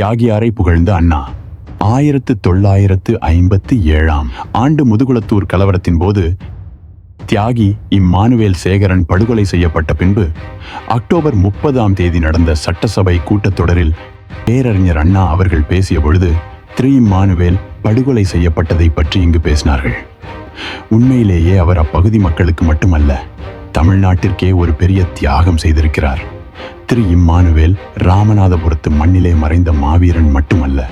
தியாகியாரை புகழ்ந்த அண்ணா. ஆயிரத்து தொள்ளாயிரத்து ஐம்பத்து ஏழாம் ஆண்டு முதுகுளத்தூர் கலவரத்தின் போது தியாகி இம்மானுவேல் சேகரன் படுகொலை செய்யப்பட்ட பின்பு அக்டோபர் முப்பதாம் தேதி நடந்த சட்டசபை கூட்டத்தொடரில் பேரறிஞர் அண்ணா அவர்கள் பேசிய பொழுது திரு இம்மானுவேல் படுகொலை செய்யப்பட்டதை பற்றி இங்கு பேசினார்கள். உண்மையிலேயே அவர் அப்பகுதி மக்களுக்கு மட்டுமல்ல தமிழ்நாட்டிற்கே ஒரு பெரிய தியாகம் செய்திருக்கிறார். திரு இம்மானுவேல் ராமநாதபுரத்து மண்ணிலே மறைந்த மாவீரன் மட்டுமல்ல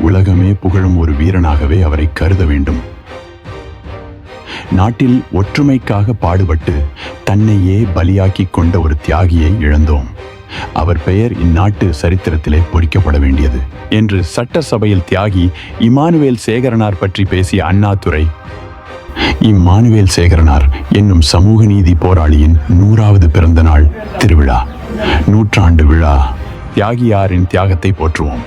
உலகமே புகழும் ஒரு வீரனாகவே அவரை கருத வேண்டும். நாட்டில் ஒற்றுமைக்காக பாடுபட்டு தன்னையே பலியாக்கிக் கொண்ட ஒரு தியாகியை இழந்தோம். அவர் பெயர் இந்நாட்டு சரித்திரத்திலே பொறிக்கப்பட வேண்டியது. என்று சட்டசபையில் தியாகி இமானுவேல் சேகரனார் பற்றி பேசிய அண்ணாதுரை இம்மானுவேல் சேகரனார் என்னும் சமூக நீதி போராளியின் நூறாவது பிறந்த நாள் திருவிழா. நூற்றாண்டு விழா. தியாகியாரின் தியாகத்தை போற்றுவோம்.